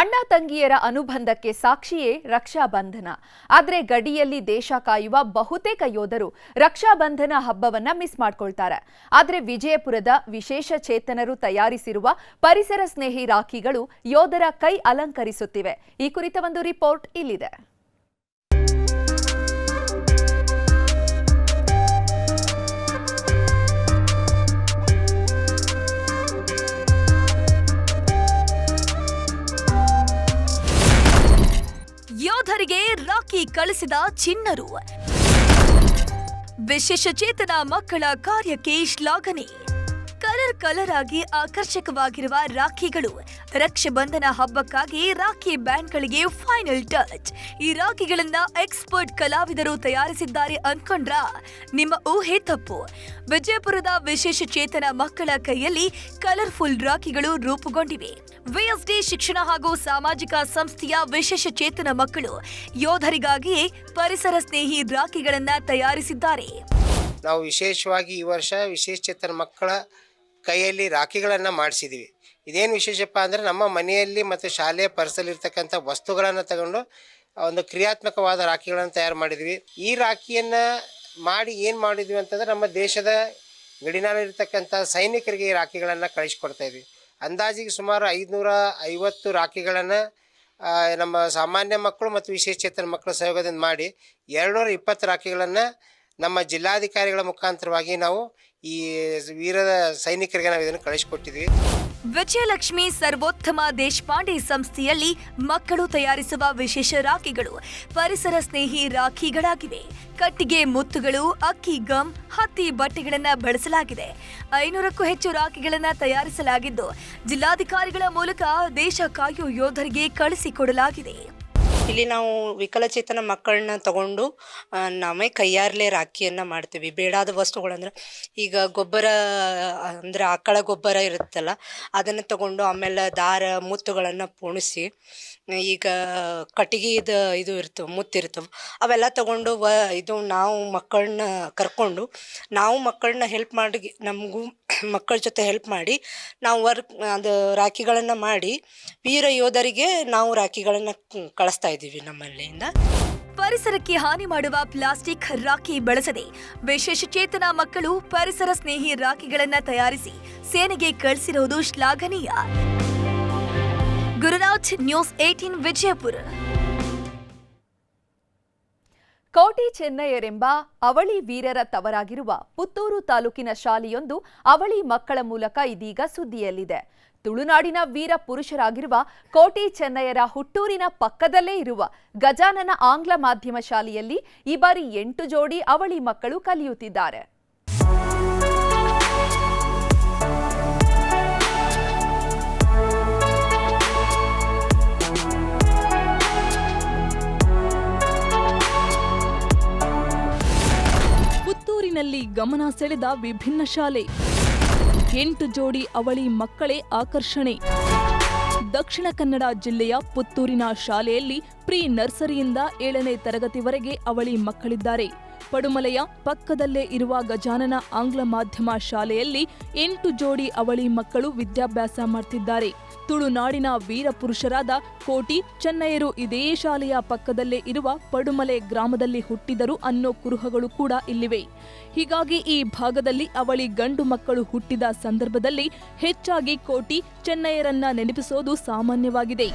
ಅಣ್ಣ ತಂಗಿಯರ ಅನುಬಂಧಕ್ಕೆ ಸಾಕ್ಷಿಯೇ ರಕ್ಷಾಬಂಧನ ಆದರೆ ಗಡಿಯಲ್ಲಿ ದೇಶ ಕಾಯುವ ಬಹುತೇಕ ಯೋಧರು ರಕ್ಷಾಬಂಧನ ಹಬ್ಬವನ್ನ ಮಿಸ್ ಮಾಡ್ಕೊಳ್ತಾರೆ. ಆದರೆ ವಿಜಯಪುರದ ವಿಶೇಷ ಚೇತನರು ತಯಾರಿಸಿರುವ ಪರಿಸರ ಸ್ನೇಹಿ ರಾಖಿಗಳು ಯೋಧರ ಕೈ ಅಲಂಕರಿಸುತ್ತಿವೆ. ಈ ಕುರಿತ ಒಂದು ರಿಪೋರ್ಟ್ ಇಲ್ಲಿದೆ. ಯೋಧರಿಗೆ ರಾಖಿ ಕಳಿಸಿದ ಚಿನ್ನರು ವಿಶೇಷ ಚೇತನ ಮಕ್ಕಳ ಕಾರ್ಯಕ್ಕೆ ಶ್ಲಾಘನೆ. ಕಲರ್ ಕಲರ್ ಆಗಿ ಆಕರ್ಷಕವಾಗಿರುವ ರಾಖಿಗಳು. ರಕ್ಷಾಬಂಧನ ಹಬ್ಬಕ್ಕಾಗಿ ರಾಖಿ ಬ್ಯಾಂಡ್ಗಳಿಗೆ ಫೈನಲ್ ಟಚ್. ಈ ರಾಖಿಗಳನ್ನ ಎಕ್ಸ್ಪರ್ಟ್ ಕಲಾವಿದರು ತಯಾರಿಸಿದ್ದಾರೆ ಅನ್ಕೊಂಡ್ರ? ನಿಮ್ಮ ಊಹೆ ತಪ್ಪು. ವಿಜಯಪುರದ ವಿಶೇಷ ಚೇತನ ಮಕ್ಕಳ ಕೈಯಲ್ಲಿ ಕಲರ್ಫುಲ್ ರಾಖಿಗಳು ರೂಪುಗೊಂಡಿವೆ. ವಿಎಸ್ಡಿ ಶಿಕ್ಷಣ ಹಾಗೂ ಸಾಮಾಜಿಕ ಸಂಸ್ಥೆಯ ವಿಶೇಷ ಚೇತನ ಮಕ್ಕಳು ಯೋಧರಿಗಾಗಿಯೇ ಪರಿಸರ ಸ್ನೇಹಿ ರಾಖಿಗಳನ್ನ ತಯಾರಿಸಿದ್ದಾರೆ. ನಾವು ವಿಶೇಷವಾಗಿ ಈ ವರ್ಷ ವಿಶೇಷ ಚೇತನ ಮಕ್ಕಳ ಕೈಯಲ್ಲಿ ರಾಖಿಗಳನ್ನು ಮಾಡಿಸಿದ್ದೀವಿ ಇದೇನು ವಿಶೇಷಪ್ಪ ಅಂದರೆ ನಮ್ಮ ಮನೆಯಲ್ಲಿ ಮತ್ತು ಶಾಲೆಯ ಪರಿಸರಲ್ಲಿರ್ತಕ್ಕಂಥ ವಸ್ತುಗಳನ್ನು ತಗೊಂಡು ಒಂದು ಕ್ರಿಯಾತ್ಮಕವಾದ ರಾಖಿಗಳನ್ನು ತಯಾರು ಮಾಡಿದ್ವಿ. ಈ ರಾಖಿಯನ್ನು ಮಾಡಿ ಏನು ಮಾಡಿದ್ವಿ ಅಂತಂದ್ರೆ ನಮ್ಮ ದೇಶದ ಗಡಿನಾಡಿರ್ತಕ್ಕಂಥ ಸೈನಿಕರಿಗೆ ಈ ರಾಖಿಗಳನ್ನು ಕಳಿಸ್ಕೊಡ್ತಾ ಇದ್ವಿ. ಅಂದಾಜಿಗೆ ಸುಮಾರು ಐದುನೂರ ಐವತ್ತು ರಾಖಿಗಳನ್ನು ನಮ್ಮ ಸಾಮಾನ್ಯ ಮಕ್ಕಳು ಮತ್ತು ವಿಶೇಷ ಚೇತನ ಮಕ್ಕಳ ಸಹಯೋಗದಿಂದ ಮಾಡಿ ಎರಡುನೂರ ಇಪ್ಪತ್ತು ರಾಖಿಗಳನ್ನು ನಮ್ಮ ಜಿಲ್ಲಾಧಿಕಾರಿಗಳ ಮುಖಾಂತರವಾಗಿ ನಾವು ಈ ವೀರದ ಸೈನಿಕರಿಗೆ ನಾವು ಇದನ್ನು ಕಳಿಸಿಕೊಟ್ಟಿದ್ವಿ. ವಿಜಯಲಕ್ಷ್ಮಿ ಸರ್ವೋತ್ತಮ ದೇಶಪಾಂಡೆ ಸಂಸ್ಥೆಯಲ್ಲಿ ಮಕ್ಕಳು ತಯಾರಿಸುವ ವಿಶೇಷ ರಾಖಿಗಳು, ಪರಿಸರ ಸ್ನೇಹಿ ರಾಖಿಗಳಾಗಿವೆ. ಕಟ್ಟಿಗೆ ಮುತ್ತುಗಳು, ಅಕ್ಕಿ ಗಮ್, ಹತ್ತಿ ಬಟ್ಟೆಗಳನ್ನು ಬಳಸಲಾಗಿದೆ. ಐನೂರಕ್ಕೂ ಹೆಚ್ಚು ರಾಖಿಗಳನ್ನು ತಯಾರಿಸಲಾಗಿದ್ದು, ಜಿಲ್ಲಾಧಿಕಾರಿಗಳ ಮೂಲಕ ದೇಶ ಕಾಯೋ ಯೋಧರಿಗೆ ಕಳಿಸಿಕೊಡಲಾಗಿದೆ ಇಲ್ಲಿ ನಾವು ವಿಕಲಚೇತನ ಮಕ್ಕಳನ್ನ ತಗೊಂಡು ನಾವೇ ಕೈಯಾರ್ಲೆ ರಾಖಿಯನ್ನು ಮಾಡ್ತೀವಿ. ಬೇಡಾದ ವಸ್ತುಗಳಂದ್ರೆ ಈಗ ಗೊಬ್ಬರ, ಅಂದರೆ ಆಕಳ ಗೊಬ್ಬರ ಇರುತ್ತಲ್ಲ, ಅದನ್ನು ತಗೊಂಡು ಆಮೇಲೆ ದಾರ, ಮುತ್ತುಗಳನ್ನು ಪೋಣಿಸಿ, ಈಗ ಕಟ್ಟಿಗೆದ ಇದು ಇರ್ತವೆ ಮುತ್ತಿರ್ತವೆ. ಅವೆಲ್ಲ ತಗೊಂಡು ವ, ಇದು ನಾವು ಮಕ್ಕಳನ್ನ ಕರ್ಕೊಂಡು, ನಾವು ಮಕ್ಕಳನ್ನ ಹೆಲ್ಪ್ ಮಾಡಿ ನಮಗೂ ಮಕ್ಕಳ ಜೊತೆ ಹೆಲ್ಪ್ ಮಾಡಿ, ನಾವು ವರ್ಕ್ ಅದು ರಾಖಿಗಳನ್ನು ಮಾಡಿ, ವೀರ ಯೋಧರಿಗೆ ನಾವು ರಾಖಿಗಳನ್ನು ಕಳಿಸ್ತಾ ಇದ್ದೀವಿ ನಮ್ಮಲ್ಲಿಂದ. ಪರಿಸರಕ್ಕೆ ಹಾನಿ ಮಾಡುವ ಪ್ಲಾಸ್ಟಿಕ್ ರಾಖಿ ಬಳಸದೆ, ವಿಶೇಷ ಚೇತನ ಮಕ್ಕಳು ಪರಿಸರ ಸ್ನೇಹಿ ರಾಖಿಗಳನ್ನು ತಯಾರಿಸಿ ಸೇನೆಗೆ ಕಳಿಸಿರುವುದು ಶ್ಲಾಘನೀಯ. Gurunath news eighteen Vijayapura. ಕೋಟಿ ಚೆನ್ನಯ್ಯರೆಂಬ ಅವಳಿ ವೀರರ ತವರಾಗಿರುವ ಪುತ್ತೂರು ತಾಲೂಕಿನ ಶಾಲೆಯೊಂದು ಅವಳಿ ಮಕ್ಕಳ ಮೂಲಕ ಇದೀಗ ಸುದ್ದಿಯಲ್ಲಿದೆ. ತುಳುನಾಡಿನ ವೀರ ಪುರುಷರಾಗಿರುವ ಕೋಟಿ ಚೆನ್ನಯ್ಯರ ಹುಟ್ಟೂರಿನ ಪಕ್ಕದಲ್ಲೇ ಇರುವ ಗಜಾನನ ಆಂಗ್ಲ ಮಾಧ್ಯಮ ಶಾಲೆಯಲ್ಲಿ ಈ ಬಾರಿ ಎಂಟು ಜೋಡಿ ಅವಳಿ ಮಕ್ಕಳು ಕಲಿಯುತ್ತಿದ್ದಾರೆ. ಪುತ್ತೂರಿನಲ್ಲಿ ಗಮನ ಸೆಳೆದ ವಿಭಿನ್ನ ಶಾಲೆ. ಎಂಟು ಜೋಡಿ ಅವಳಿ ಮಕ್ಕಳೇ ಆಕರ್ಷಣೆ. ದಕ್ಷಿಣ ಕನ್ನಡ ಜಿಲ್ಲೆಯ ಪುತ್ತೂರಿನ ಶಾಲೆಯಲ್ಲಿ ಪ್ರೀ ನರ್ಸರಿಯಿಂದ ಏಳನೇ ತರಗತಿವರೆಗೆ ಅವಳಿ ಮಕ್ಕಳಿದ್ದಾರೆ. ಪಡುಮಲೆಯ ಪಕ್ಕದಲ್ಲೇ ಇರುವ ಗಜಾನನ ಆಂಗ್ಲ ಮಾಧ್ಯಮ ಶಾಲೆಯಲ್ಲಿ ಎಂಟು ಜೋಡಿ ಅವಳಿ ಮಕ್ಕಳು ವಿದ್ಯಾಭ್ಯಾಸ ಮಾಡ್ತಿದ್ದಾರೆ. ತುಳುನಾಡಿನ ವೀರ ಪುರುಷರಾದ ಕೋಟಿ ಚೆನ್ನಯ್ಯರು ಇದೇ ಶಾಲೆಯ ಪಕ್ಕದಲ್ಲೇ ಇರುವ ಪಡುಮಲೆ ಗ್ರಾಮದಲ್ಲಿ ಹುಟ್ಟಿದರು ಅನ್ನೋ ಕುರುಹಗಳು ಕೂಡ ಇಲ್ಲಿವೆ. ಹೀಗಾಗಿ ಈ ಭಾಗದಲ್ಲಿ ಅವಳಿ ಗಂಡು ಮಕ್ಕಳು ಹುಟ್ಟಿದ ಸಂದರ್ಭದಲ್ಲಿ ಹೆಚ್ಚಾಗಿ ಕೋಟಿ ಚೆನ್ನಯ್ಯರನ್ನ ನೆನಪಿಸೋದು ಸಾಮಾನ್ಯವಾಗಿದೆ.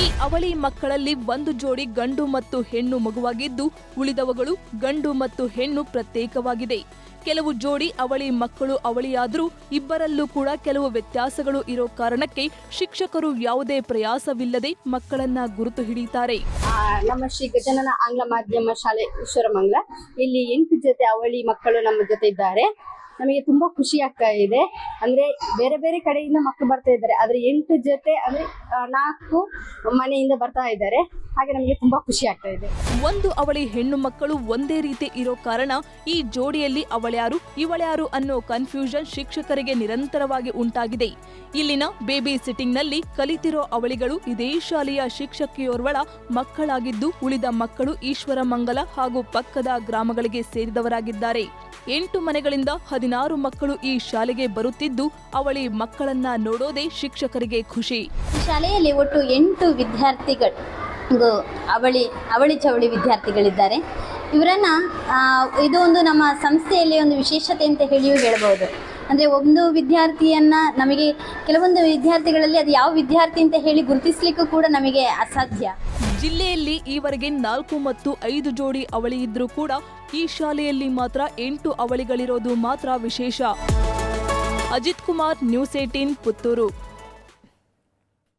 ಈ ಅವಳಿ ಮಕ್ಕಳಲ್ಲಿ ಒಂದು ಜೋಡಿ ಗಂಡು ಮತ್ತು ಹೆಣ್ಣು ಮಗುವಾಗಿದ್ದು, ಉಳಿದವುಗಳು ಗಂಡು ಮತ್ತು ಹೆಣ್ಣು ಪ್ರತ್ಯೇಕವಾಗಿದೆ. ಕೆಲವು ಜೋಡಿ ಅವಳಿ ಮಕ್ಕಳು ಅವಳಿಯಾದರೂ, ಇಬ್ಬರಲ್ಲೂ ಕೂಡ ಕೆಲವು ವ್ಯತ್ಯಾಸಗಳು ಇರೋ ಕಾರಣಕ್ಕೆ ಶಿಕ್ಷಕರು ಯಾವುದೇ ಪ್ರಯಾಸವಿಲ್ಲದೆ ಮಕ್ಕಳನ್ನ ಗುರುತು ಹಿಡಿಯುತ್ತಾರೆ. ನಮ್ಮ ಶ್ರೀ ಗಜನನ ಆಂಗ್ಲ ಮಾಧ್ಯಮ ಶಾಲೆ ಈಶ್ವರಮಂಗ್ಲ, ಇಲ್ಲಿ ಎಂಟು ಜೊತೆ ಅವಳಿ ಮಕ್ಕಳು ನಮ್ಮ ಜೊತೆ ಇದ್ದಾರೆ. ನಮಗೆ ತುಂಬಾ ಖುಷಿ ಆಗ್ತಾ ಇದೆ. ಅಂದ್ರೆ ಬೇರೆ ಬೇರೆ ಕಡೆಯಿಂದ ಮಕ್ಕಳು ಬರ್ತಾ ಇದ್ದಾರೆ. ಆದ್ರೆ ಎಂಟು ಜೊತೆ, ಅಂದ್ರೆ ನಾಲ್ಕು ಮನೆಯಿಂದ ಬರ್ತಾ ಇದ್ದಾರೆ. ಹಾಗೆ ನಮಗೆ ತುಂಬಾ ಖುಷಿ ಆಗ್ತಾ ಇದೆ. ಒಂದು ಅವಳಿ ಹೆಣ್ಣು ಮಕ್ಕಳು ಒಂದೇ ರೀತಿ ಇರೋ ಕಾರಣ ಈ ಜೋಡಿಯಲ್ಲಿ ಅವಳ್ಯಾರು ಇವಳ್ಯಾರು ಅನ್ನೋ ಕನ್ಫ್ಯೂಷನ್ ಶಿಕ್ಷಕರಿಗೆ ನಿರಂತರವಾಗಿ ಉಂಟಾಗಿದೆ. ಇಲ್ಲಿನ ಬೇಬಿ ಸಿಟ್ಟಿಂಗ್ನಲ್ಲಿ ಕಲಿತಿರೋ ಅವಳಿಗಳು ಇದೇ ಶಾಲೆಯ ಶಿಕ್ಷಕಿಯೋರ್ವಳ ಮಕ್ಕಳಾಗಿದ್ದು ಉಳಿದ ಮಕ್ಕಳು ಈಶ್ವರ ಮಂಗಲ ಹಾಗೂ ಪಕ್ಕದ ಗ್ರಾಮಗಳಿಗೆ ಸೇರಿದವರಾಗಿದ್ದಾರೆ. ಎಂಟು ಮನೆಗಳಿಂದ ಹದಿನಾರು ಮಕ್ಕಳು ಈ ಶಾಲೆಗೆ ಬರುತ್ತಿದ್ದು ಅವಳಿ ಮಕ್ಕಳನ್ನ ನೋಡೋದೇ ಶಿಕ್ಷಕರಿಗೆ ಖುಷಿ. ಶಾಲೆಯಲ್ಲಿ ಒಟ್ಟು ಎಂಟು ವಿದ್ಯಾರ್ಥಿಗಳು. ಅವಳಿ ಅವಳಿ ಚವಳಿ ವಿದ್ಯಾರ್ಥಿಗಳಿದ್ದಾರೆ. ಇವರನ್ನು ಇದು ಒಂದು ನಮ್ಮ ಸಂಸ್ಥೆಯಲ್ಲಿ ಒಂದು ವಿಶೇಷತೆ ಅಂತ ಹೇಳಿಯೂ ಹೇಳ್ಬೋದು. ಅಂದರೆ ಒಂದು ವಿದ್ಯಾರ್ಥಿಯನ್ನು ನಮಗೆ, ಕೆಲವೊಂದು ವಿದ್ಯಾರ್ಥಿಗಳಲ್ಲಿ ಅದು ಯಾವ ವಿದ್ಯಾರ್ಥಿ ಅಂತ ಹೇಳಿ ಗುರುತಿಸ್ಲಿಕ್ಕೂ ಕೂಡ ನಮಗೆ ಅಸಾಧ್ಯ. ಜಿಲ್ಲೆಯಲ್ಲಿ ಈವರೆಗೆ ನಾಲ್ಕು ಮತ್ತು ಐದು ಜೋಡಿ ಅವಳಿ ಇದ್ರೂ ಕೂಡ ಈ ಶಾಲೆಯಲ್ಲಿ ಮಾತ್ರ ಎಂಟು ಅವಳಿಗಳಿರೋದು ಮಾತ್ರ ವಿಶೇಷ. Ajith Kumar, news eighteen Puttur.